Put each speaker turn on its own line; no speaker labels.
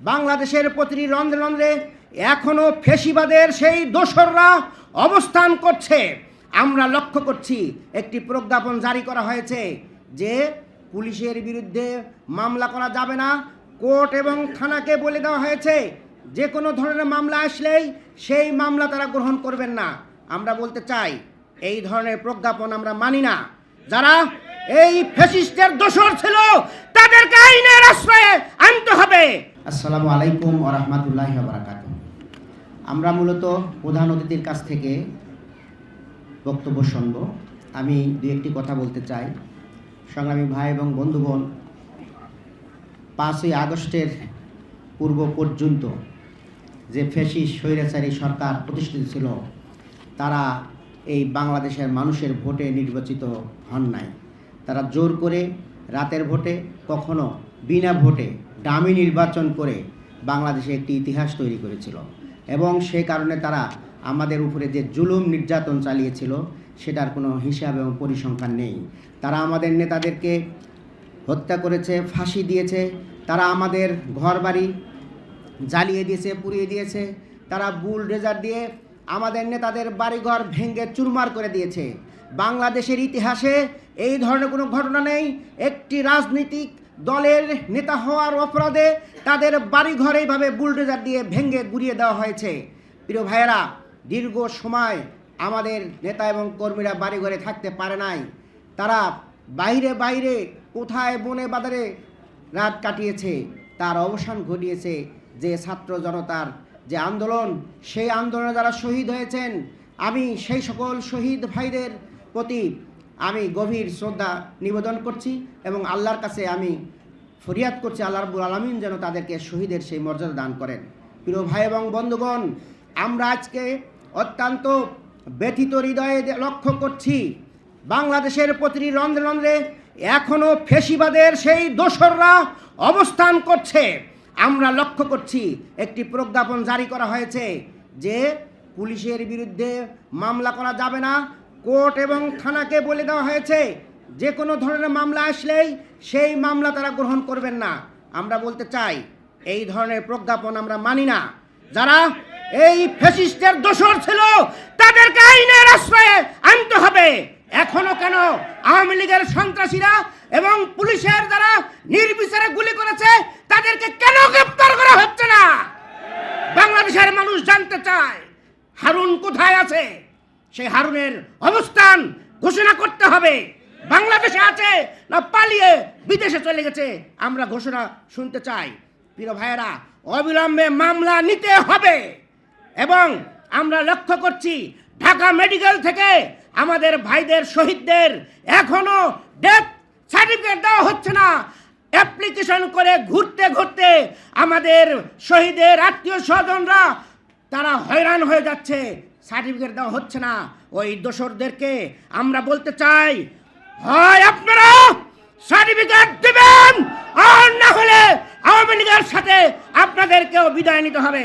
বাংলাদেশের প্রতিটি রন্ধ্রে রন্ধ্রে এখনও ফেসিবাদের সেই দোসররা অবস্থান করছে। আমরা লক্ষ্য করছি, একটি প্রজ্ঞাপন জারি করা হয়েছে যে পুলিশের বিরুদ্ধে মামলা করা যাবে না। কোর্ট এবং থানাকে বলে দেওয়া হয়েছে, যে কোনো ধরনের মামলা আসলেই সেই মামলা তারা গ্রহণ করবেন না। আমরা বলতে চাই, এই ধরনের প্রজ্ঞাপন আমরা মানি না। যারা এই ফ্যাসিস্টের দোষর ছিল, তাদেরকে আইনের আশ্রয়ে আনতে হবে। আসসালামু আলাইকুম ওয়া রাহমাতুল্লাহি ওয়া বারাকাতুহু। আমরা মূলত প্রধান অতিথির কাছ থেকে বক্তব্য শুনব। আমি দু একটি কথা বলতে চাই। সংগ্রামী ভাই এবং বন্ধুগণ, পাঁচই আগস্টের পূর্ব পর্যন্ত যে ফেসি স্বৈরাচারী সরকার প্রতিষ্ঠিত ছিল, তারা এই বাংলাদেশের মানুষের ভোটে নির্বাচিত হন নাই। তারা জোর করে রাতের ভোটে কখনো বিনা ভোটে ডামি নির্বাচন করে বাংলাদেশে একটি ইতিহাস তৈরি করেছিল। এবং সে কারণে তারা আমাদের উপরে যে জুলুম নির্যাতন চালিয়েছিল, সেটার কোনো হিসাব এবং পরিসংখ্যান নেই। তারা আমাদের নেতাদেরকে হত্যা করেছে, ফাঁসি দিয়েছে, তারা আমাদের ঘরবাড়ি জ্বালিয়ে দিয়েছে, পুড়িয়ে দিয়েছে, তারা বুল রেজার দিয়ে আমাদের নেতাদের বাড়িঘর ভেঙে চুরমার করে দিয়েছে। বাংলাদেশের ইতিহাসে এই ধরনের কোনো ঘটনা নেই। একটি রাজনীতিক দলের নেতা হওয়ার অপরাধে তাদের বাড়িঘর এইভাবে বুলডোজার দিয়ে ভেঙে গুড়িয়ে দেওয়া হয়েছে। প্রিয় ভাইয়েরা, দীর্ঘ সময় আমাদের নেতা এবং কর্মীরা বাড়িঘরে থাকতে পারে নাই। তারা বাইরে বাইরে, কোথায় বনে বাজারে রাত কাটিয়েছে। তার অবসান ঘটিয়েছে যে ছাত্র জনতার যে আন্দোলন, সেই আন্দোলনে যারা শহীদ হয়েছেন, আমি সেই সকল শহীদ ভাইদের প্রতি আমি গভীর শ্রদ্ধা নিবেদন করছি এবং আল্লাহর কাছে আমি ফরিয়াদ করছি, আল্লাহ আলমিন যেন তাদেরকে শহীদের সেই মর্যাদা দান করেন। প্রিয় ভাই এবং বন্ধুগণ, আমরা আজকে অত্যন্ত ব্যথিত হৃদয়ে লক্ষ্য করছি, বাংলাদেশের প্রতিটি রন্ধ্রে রন্ধ্রে এখনও ফেসিবাদের সেই দোসররা অবস্থান করছে। আমরা লক্ষ্য করছি, একটি প্রজ্ঞাপন জারি করা হয়েছে যে পুলিশের বিরুদ্ধে মামলা করা যাবে না কোর্ট এবং থানাকে বলে দেওয়া হয়েছে, যে কোনো ধরনের মামলা আসলেই সেই মামলা তারা গ্রহণ করবেন না। আমরা বলতে চাই, এই ধরনের প্রজ্ঞাপন আমরা মানি না। যারা এই ফ্যাসিস্টের দোষর ছিল, তাদেরকে আইনের আশ্রয়ে আনতে হবে। এখনও কেন আওয়ামী লীগের সন্ত্রাসীরা এবং পুলিশের যারা নির্বিচারে গুলি করেছে, তাদেরকে কেন গ্রেপ্তার করা হচ্ছে না? বাংলাদেশের মানুষ জানতে চায়, হারুন কোথায় আছে? সেই হারুনের অবস্থান ঘোষণা করতে হবে। বাংলাদেশে আছে না পালিয়ে বিদেশে চলে গেছে, আমরা ঘোষণা শুনতে চাই। প্রিয় ভাইয়েরা, অবিলম্বে মামলা নিতে হবে এবং আমরা লক্ষ্য করছি ঢাকা মেডিকেল থেকে আমাদের ভাইদের শহীদদের এখনও ডেথ সার্টিফিকেট দেওয়া হচ্ছে না। অ্যাপ্লিকেশন করে ঘুরতে ঘুরতে আমাদের শহীদের আত্মীয় স্বজনরা তারা হয়রান হয়ে যাচ্ছে। সার্টিফিকেট দেওয়া হচ্ছে না। ওই দোসরদেরকে আমরা বলতে চাই, হয় আপনারা সার্টিফিকেট দেবেন, আর না হলে আওয়ামী লীগের সাথে আপনাদেরকেও বিদায় নিতে হবে।